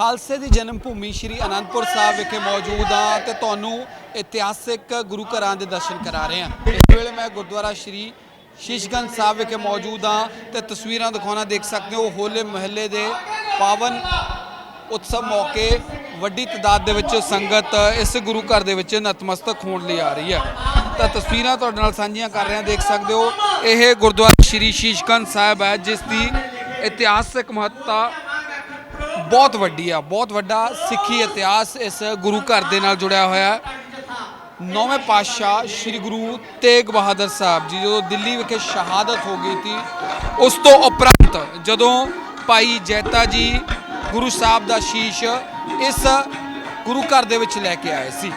ਖਾਲਸੇ ਦੀ ਜਨਮ ਭੂਮੀ ਸ੍ਰੀ ਅਨੰਦਪੁਰ ਸਾਹਿਬ ਵਿਖੇ ਮੌਜੂਦ ਹਾਂ ਤੇ ਤੁਹਾਨੂੰ ਇਤਿਹਾਸਿਕ ਗੁਰੂ ਘਰਾਂ ਦੇ ਦਰਸ਼ਨ ਕਰਾ ਰਹੇ ਹਾਂ। ਇਸ ਵੇਲੇ ਮੈਂ ਗੁਰਦੁਆਰਾ ਸ੍ਰੀ ਸ਼ੀਸ਼ਗੰਜ ਸਾਹਿਬ ਵਿਖੇ ਮੌਜੂਦ ਹਾਂ ਤੇ ਤਸਵੀਰਾਂ ਦਿਖਾਉਣਾ ਦੇਖ ਸਕਦੇ ਹੋ ਹੋਲੇ ਮਹੱਲੇ ਦੇ ਪਾਵਨ ਉਤਸਵ ਮੌਕੇ ਵੱਡੀ ਤਾਦਾਦ ਦੇ ਵਿੱਚ ਸੰਗਤ ਇਸ ਗੁਰੂ ਘਰ ਦੇ ਵਿੱਚ ਨਤਮਸਤਕ ਹੋਣ ਲਈ ਆ ਰਹੀ ਹੈ। ਤਾਂ ਤਸਵੀਰਾਂ ਤੁਹਾਡੇ ਨਾਲ ਸਾਂਝੀਆਂ ਕਰ ਰਹੇ ਹਾਂ, ਦੇਖ ਸਕਦੇ ਹੋ, ਇਹ ਗੁਰਦੁਆਰਾ ਸ੍ਰੀ ਸ਼ੀਸ਼ਗੰਜ ਸਾਹਿਬ ਹੈ, ਜਿਸ ਦੀ ਇਤਿਹਾਸਕ ਮਹੱਤਤਾ ਬਹੁਤ ਵੱਡੀ ਆ, ਬਹੁਤ ਵੱਡਾ ਸਿੱਖੀ ਇਤਿਹਾਸ ਇਸ ਗੁਰੂ ਘਰ ਦੇ ਨਾਲ ਜੁੜਿਆ ਹੋਇਆ ਹੈ। ਨੌਵੇਂ ਪਾਤਸ਼ਾਹ ਸ੍ਰੀ ਗੁਰੂ ਤੇਗ ਬਹਾਦਰ ਸਾਹਿਬ ਜੀ, ਜਦੋਂ ਦਿੱਲੀ ਵਿਖੇ ਸ਼ਹਾਦਤ ਹੋ ਗਈ ਸੀ, ਉਸ ਤੋਂ ਉਪਰੰਤ ਜਦੋਂ ਭਾਈ ਜੈਤਾ ਜੀ ਗੁਰੂ ਸਾਹਿਬ ਦਾ ਸ਼ੀਸ਼ ਇਸ ਗੁਰੂ ਘਰ ਦੇ ਵਿੱਚ ਲੈ ਕੇ ਆਏ ਸੀ।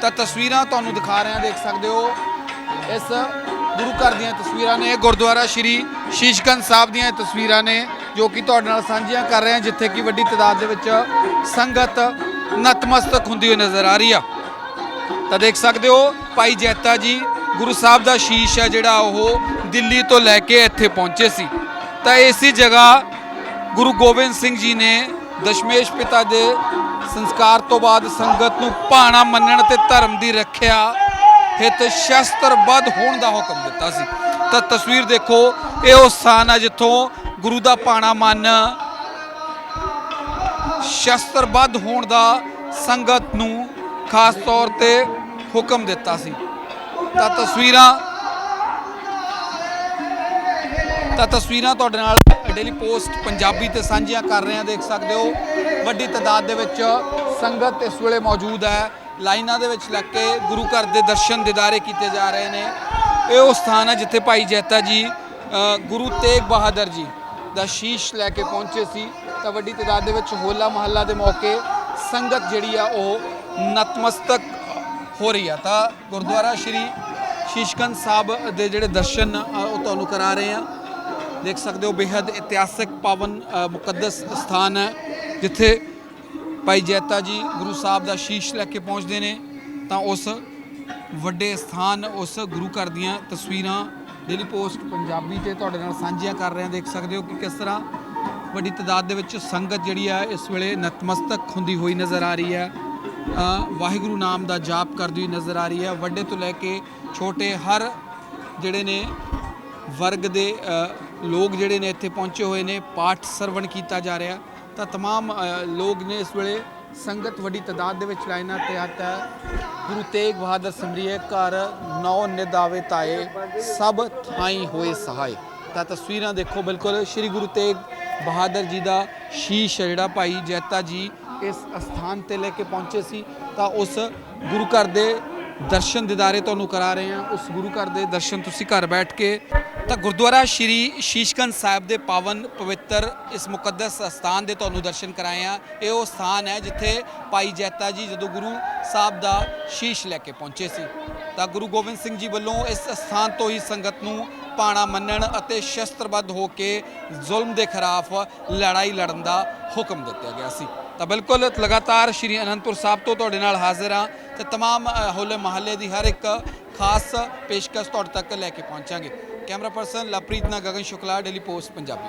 ਤਾਂ ਤਸਵੀਰਾਂ ਤੁਹਾਨੂੰ ਦਿਖਾ ਰਹੇ ਹਾਂ, ਦੇਖ ਸਕਦੇ ਹੋ। ਇਸ ਗੁਰੂ ਘਰ ਦੀਆਂ ਤਸਵੀਰਾਂ ਨੇ ਗੁਰਦੁਆਰਾ ਸ਼੍ਰੀ ਸ਼ੀਸ਼ਗੰਜ ਸਾਹਿਬ ਦੀਆਂ ਇਹ ਤਸਵੀਰਾਂ ਨੇ ਜੋ ਕਿ ਤੁਹਾਡੇ ਨਾਲ ਸਾਂਝੀਆਂ ਕਰ ਰਹੇ ਹਾਂ, ਜਿੱਥੇ ਕਿ ਵੱਡੀ ਤਾਦਾਦ ਦੇ ਵਿੱਚ ਸੰਗਤ ਨਤਮਸਤਕ ਹੁੰਦੀ ਹੋਈ ਨਜ਼ਰ ਆ ਰਹੀ ਆ। ਤਾਂ ਦੇਖ ਸਕਦੇ ਹੋ, ਭਾਈ ਜੈਤਾ ਜੀ, ਗੁਰੂ ਸਾਹਿਬ ਦਾ ਸ਼ੀਸ਼ ਹੈ ਜਿਹੜਾ ਉਹ ਦਿੱਲੀ ਤੋਂ ਲੈ ਕੇ ਇੱਥੇ ਪਹੁੰਚੇ ਸੀ। ਤਾਂ ਇਸੇ ਜਗ੍ਹਾ ਗੁਰੂ ਗੋਬਿੰਦ ਸਿੰਘ ਜੀ ਨੇ ਦਸ਼ਮੇਸ਼ ਪਿਤਾ ਦੇ ਸੰਸਕਾਰ ਤੋਂ ਬਾਅਦ ਸੰਗਤ ਨੂੰ ਭਾਣਾ ਮੰਨਣ ਤੇ ਧਰਮ ਦੀ ਰੱਖਿਆ ਹਿਤ ਸ਼ਸਤਰਬੱਧ ਹੋਣ ਦਾ ਹੁਕਮ ਦਿੱਤਾ ਸੀ। ਤਾਂ ਤਸਵੀਰ ਦੇਖੋ, ਇਹ ਉਹ ਸਥਾਨ ਹੈ ਜਿੱਥੋਂ ਗੁਰੂ ਦਾ ਭਾਣਾ ਮੰਨ ਸ਼ਸਤਰਬੱਧ ਹੋਣ ਦਾ ਸੰਗਤ ਨੂੰ ਖਾਸ ਤੌਰ ਤੇ ਹੁਕਮ ਦਿੱਤਾ ਸੀ। ਤਾਂ ਤਸਵੀਰਾਂ ਤਾਂ ਤਸਵੀਰਾਂ ਤੁਹਾਡੇ ਨਾਲ ਡੇਲੀ ਪੋਸਟ ਪੰਜਾਬੀ ਤੇ ਸਾਂਝੀਆਂ ਕਰ ਰਹੇ ਹਾਂ, ਦੇਖ ਸਕਦੇ ਹੋ। ਵੱਡੀ ਤਾਦਾਦ ਦੇ ਵਿੱਚ ਸੰਗਤ ਇਸ ਵੇਲੇ ਮੌਜੂਦ ਹੈ। ਲਾਈਨਾਂ ਦੇ ਵਿੱਚ ਲੱਗ ਕੇ ਗੁਰੂ ਘਰ ਦੇ ਦਰਸ਼ਨ ਦਿਦਾਰੇ ਕੀਤੇ ਜਾ ਰਹੇ ਨੇ। ਇਹ ਉਹ ਸਥਾਨ ਹੈ ਜਿੱਥੇ ਭਾਈ ਜੈਤਾ ਜੀ ਗੁਰੂ ਤੇਗ ਬਹਾਦਰ ਜੀ ਦਾ ਸ਼ੀਸ਼ ਲੈ ਕੇ ਪਹੁੰਚੇ ਸੀ। ਤਾਂ ਵੱਡੀ ਤਾਦਾਦ ਦੇ ਵਿੱਚ ਹੋਲਾ ਮਹੱਲਾ ਦੇ ਮੌਕੇ ਸੰਗਤ ਜਿਹੜੀ ਆ ਉਹ ਨਤਮਸਤਕ ਹੋ ਰਹੀ ਆ। ਤਾਂ ਗੁਰਦੁਆਰਾ ਸ਼੍ਰੀ ਸ਼ੀਸ਼ਕੰਦ ਸਾਹਿਬ ਦੇ ਜਿਹੜੇ ਦਰਸ਼ਨ ਉਹ ਤੁਹਾਨੂੰ ਕਰਾ ਰਹੇ ਆ। ਦੇਖ ਸਕਦੇ ਹੋ ਬੇहद ਇਤਿਹਾਸਕ ਪਾਵਨ ਮੁਕੱਦਸ ਸਥਾਨ ਹੈ ਜਿੱਥੇ ਭਾਈ ਜੈਤਾ ਜੀ ਗੁਰੂ ਸਾਹਿਬ ਦਾ ਸ਼ੀਸ਼ ਲੈ ਕੇ ਪਹੁੰਚਦੇ ਨੇ, ਤਾਂ ਉਸ ਵੱਡੇ ਸਥਾਨ, ਉਸ ਗੁਰੂ ਘਰ ਦੀਆਂ ਤਸਵੀਰਾਂ ਡੇਲੀ ਪੋਸਟ ਪੰਜਾਬੀ ਤੇ ਤੁਹਾਡੇ ਨਾਲ ਸਾਂਝੀਆਂ ਕਰ ਰਹੇ ਹਾਂ, ਦੇਖ ਸਕਦੇ ਹੋ ਕਿ ਕਿਸ ਤਰ੍ਹਾਂ ਵੱਡੀ ਤਾਦਾਦ ਦੇ ਵਿੱਚ ਸੰਗਤ ਜਿਹੜੀ ਹੈ ਇਸ ਵੇਲੇ ਨਤਮਸਤਕ ਹੁੰਦੀ ਹੋਈ ਨਜ਼ਰ ਆ ਰਹੀ ਹੈ। ਵਾਹਿਗੁਰੂ ਨਾਮ ਦਾ ਜਾਪ ਕਰਦੀ ਹੋਈ ਨਜ਼ਰ ਆ ਰਹੀ ਹੈ। ਵੱਡੇ ਤੋਂ ਲੈ ਕੇ ਛੋਟੇ ਹਰ ਜਿਹੜੇ ਨੇ ਵਰਗ ਦੇ ਲੋਕ ਜਿਹੜੇ ਨੇ ਇੱਥੇ ਪਹੁੰਚੇ ਹੋਏ ਨੇ, ਪਾਠ ਸਰਵਣ ਕੀਤਾ ਜਾ ਰਿਹਾ। ਤਾਂ तमाम ਅ, ਲੋਕ ਨੇ ਇਸ ਵੇਲੇ ਸੰਗਤ ਵੱਡੀ ਤਾਦਾਦ ਦੇ ਵਿੱਚ ਲਾਈਨਾਂ ਤੇ ਆਤਾ ਹੈ ਗੁਰੂ ਤੇਗ ਬਹਾਦਰ ਸਿਮਰਿਏ ਘਰ ਨੌ ਨਿਦਾਵੇ ਤਾਏ ਸਭ ਥਾਈ ਹੋਏ ਸਹਾਏ ਤਾਂ ਤਸਵੀਰਾਂ ਦੇਖੋ ਬਿਲਕੁਲ ਸ੍ਰੀ ਗੁਰੂ ਤੇਗ ਬਹਾਦਰ ਜੀ ਦਾ ਸ਼ੀਸ਼ ਹੈ ਜਿਹੜਾ ਭਾਈ ਜੈਤਾ ਜੀ ਇਸ ਅਸਥਾਨ ਤੇ ਲੈ ਕੇ ਪਹੁੰਚੇ ਸੀ ਤਾਂ ਉਸ ਗੁਰੂ ਘਰ ਦੇ ਦਰਸ਼ਨ ਦਿਦਾਰੇ ਤੁਹਾਨੂੰ ਕਰਾ ਰਹੇ ਹਾਂ। ਉਸ ਗੁਰੂ ਘਰ ਦੇ ਦਰਸ਼ਨ ਤੁਸੀਂ ਘਰ ਬੈਠ ਕੇ। ਤਾਂ ਗੁਰਦੁਆਰਾ ਸ਼੍ਰੀ ਸ਼ੀਸ਼ਗੰਜ ਸਾਹਿਬ ਦੇ ਪਾਵਨ ਪਵਿੱਤਰ ਇਸ ਮੁਕੱਦਸ ਸਥਾਨ ਦੇ ਤੁਹਾਨੂੰ ਦਰਸ਼ਨ ਕਰਾਏ ਆ ਇਹ ਉਹ ਸਥਾਨ ਹੈ ਜਿੱਥੇ ਭਾਈ ਜੈਤਾ ਜੀ ਜਦੋਂ ਗੁਰੂ ਸਾਹਿਬ ਦਾ ਸ਼ੀਸ਼ ਲੈ ਕੇ ਪਹੁੰਚੇ ਸੀ। ਤਾਂ ਗੁਰੂ ਗੋਬਿੰਦ ਸਿੰਘ ਜੀ ਵੱਲੋਂ ਇਸ ਸਥਾਨ ਤੋਂ ਹੀ ਸੰਗਤ ਨੂੰ ਪਾਣਾ ਮੰਨਣ ਅਤੇ ਸ਼ਸਤਰਬੱਧ ਹੋ ਕੇ ਜ਼ੁਲਮ ਦੇ ਖਿਲਾਫ ਲੜਾਈ ਲੜਨ ਦਾ ਹੁਕਮ ਦਿੱਤਾ ਗਿਆ ਸੀ। ਤਾਂ ਬਿਲਕੁਲ ਲਗਾਤਾਰ ਸ਼੍ਰੀ ਅਨੰਦਪੁਰ ਸਾਹਿਬ ਤੋਂ ਤੁਹਾਡੇ ਨਾਲ ਹਾਜ਼ਰ ਹਾਂ ਤੇ तमाम ਅ, ਹੋਲੇ ਮਹੱਲੇ ਦੀ ਹਰ ਇੱਕ ਖਾਸ ਪੇਸ਼ਕਸ਼ ਤੁਹਾਡੇ ਤੱਕ ਲੈ ਕੇ ਪਹੁੰਚਾਂਗੇ ਕੈਮਰਾ ਪਰਸਨ ਲਵਪ੍ਰੀਤ ਨਾਲ ਗਗਨ ਸ਼ੁਕਲਾ ਡੇਲੀ ਪੋਸਟ ਪੰਜਾਬੀ